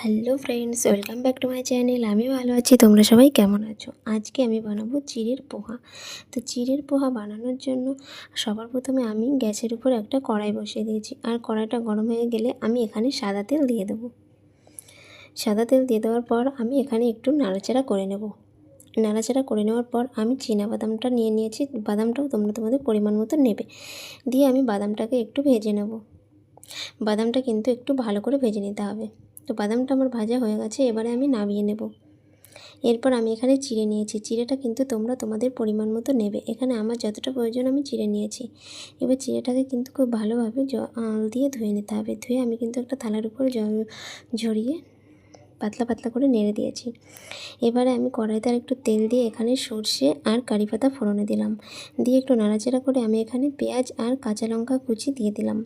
Hello friends welcome back to my channel আমি ভালো আছি। তোমরা সবাই কেমন আছো? আজকে আমি বানাবো চিড়ের পোহা। তো চিড়ের পোহা বানানোর জন্য সবার প্রথমে আমি গ্যাসের উপর একটা কড়াই বসিয়ে দিয়েছি। আর কড়াইটা গরম হয়ে গেলে আমি এখানে সাদা তেল দিয়ে দেবো। সাদা তেল দিয়ে দেওয়ার পর আমি এখানে একটু নাড়াচাড়া করে নেব। নাড়াচাড়া করে নেওয়ার পর আমি চীনা বাদামটা নিয়ে নিয়েছি। বাদামটাও তোমরা তোমাদের পরিমাণ মতো নেবে। দিয়ে আমি বাদামটাকে একটু ভেজে নেব। বাদামটা কিন্তু একটু ভালো করে ভেজে নিতে হবে। তো বাদামটা আমার ভাজা হয়ে গেছে, এবারে আমি নামিয়ে নেব। এরপর আমি এখানে চিড়ে নিয়েছি। চিড়েটা কিন্তু তোমরা তোমাদের পরিমাণ মতো নেবে। এখানে আমার যতটা প্রয়োজন আমি চিড়ে নিয়েছি। এবার চিড়েটাকে কিন্তু খুব ভালোভাবে জল দিয়ে ধুয়ে নিতে হবে। ধুয়ে আমি কিন্তু একটা থালার উপর জল ঝরিয়ে পাতলা পাতলা করে নেড়ে দিয়েছি। এবারে আমি কড়াইতে আর একটু তেল দিয়ে এখানে সর্ষে আর কারি পাতা ফোড়নে দিলাম। দিয়ে একটু নাড়াচাড়া করে আমি এখানে পেঁয়াজ আর কাঁচা লঙ্কা কুচি দিয়ে দিলাম।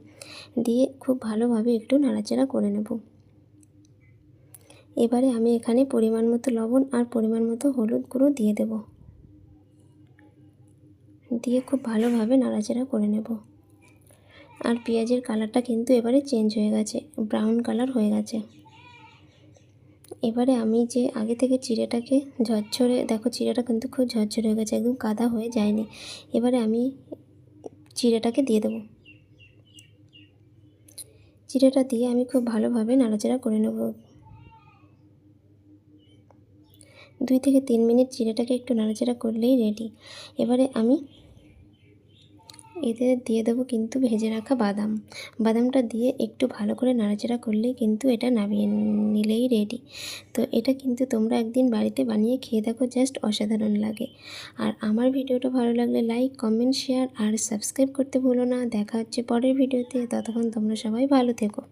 দিয়ে খুব ভালোভাবে একটু নাড়াচাড়া করে নেব। এবারে আমি এখানে পরিমাণ মতো লবণ আর পরিমাণ মতো হলুদ গুঁড়ো দিয়ে দেব। দিয়ে খুব ভালোভাবে নাড়াচাড়া করে নেব। আর পেঁয়াজের কালারটা কিন্তু এবারে চেঞ্জ হয়ে গেছে ব্রাউন কালার হয়ে গেছে। এবারে আমি যে আগে থেকে চিড়েটাকে ঝরঝরে, দেখো চিড়েটা কিন্তু খুব ঝরঝরে হয়ে গেছে, একদম কাদা হয়ে যায়নি। এবারে আমি চিড়েটাকে দিয়ে দেবো। চিড়েটা দিয়ে আমি খুব ভালোভাবে নাড়াচাড়া করে নেব। দুই থেকে তিন মিনিট চিড়েটাকে একটু নাড়াচাড়া করলেই রেডি এবারে আমি এতে দিয়ে দেবো কিন্তু ভেজে রাখা বাদাম। বাদামটা দিয়ে একটু ভালো করে নাড়াচাড়া করলেই কিন্তু এটা নামিয়ে নিলেই রেডি তো এটা কিন্তু তোমরা একদিন বাড়িতে বানিয়ে খেয়ে দেখো, জাস্ট অসাধারণ লাগে। আর আমার ভিডিওটা ভালো লাগলে লাইক কমেন্ট শেয়ার আর সাবস্ক্রাইব করতে ভুলো না। দেখা হচ্ছে পরের ভিডিওতে। ততক্ষণ তোমরা সবাই ভালো থেকো।